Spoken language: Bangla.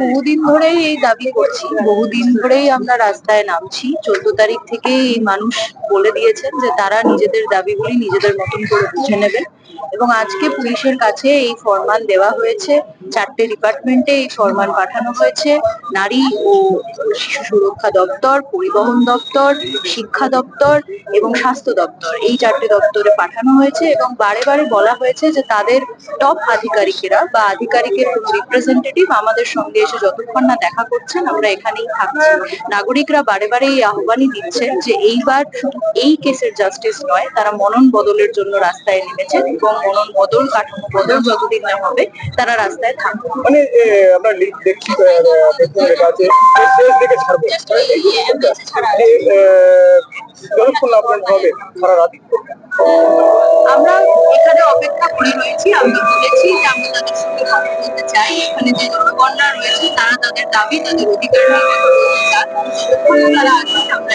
বহুদিন ধরেই এই দাবি করছি। বহুদিন ধরেই আমরা রাস্তায় নামছি। চোদ্দ তারিখ থেকেই এই মানুষ বলে দিয়েছেন যে তারা নিজেদের দাবিগুলি নিজেদের মতন করে বুঝে নেবেন এবং আজকে পুলিশের কাছে এই ফরমান দেওয়া হয়েছে। চারটে ডিপার্টমেন্টে এই ফরমান পাঠানো হয়েছে। নারী ও শিশু সুরক্ষা দপ্তর, পরিবহন দপ্তর, শিক্ষা দপ্তর এবং স্বাস্থ্য দপ্তর এই চারটে দপ্তরে পাঠানো হয়েছে এবং বারে বারে বলা হয়েছে যে তাদের টপ আধিকারিকেরা বা আধিকারিকের রিপ্রেজেন্টেটিভ আমাদের সঙ্গে এসে যতক্ষণ না দেখা করছেন, আমরা এখানেই থাকছি। নাগরিকরা বারে বারে এই আহ্বানই দিচ্ছেন যে এইবার শুধু এই কেসের জাস্টিস নয়, তারা মনন বদলের জন্য রাস্তায় নেমেছেন এবং মনন বদল কাঠামো বদল যতদিন না হবে তারা রাস্তায় থাকবে। মানে আমরা দেখছি লেখা আছে শেষ দিকে ছাড়বো। এ, এ, যতক্ষণ আপনার হবে সারা রাত আমরা এখানে অপেক্ষা করে রয়েছি। আমি বলেছি যে আমরা তাদের সঙ্গে কথা বলতে চাই। এখানে যে জনগণরা রয়েছে তারা তাদের দাবি তাদের অধিকার নিয়ে কথা বলতে চান তারা আসবেন আমরা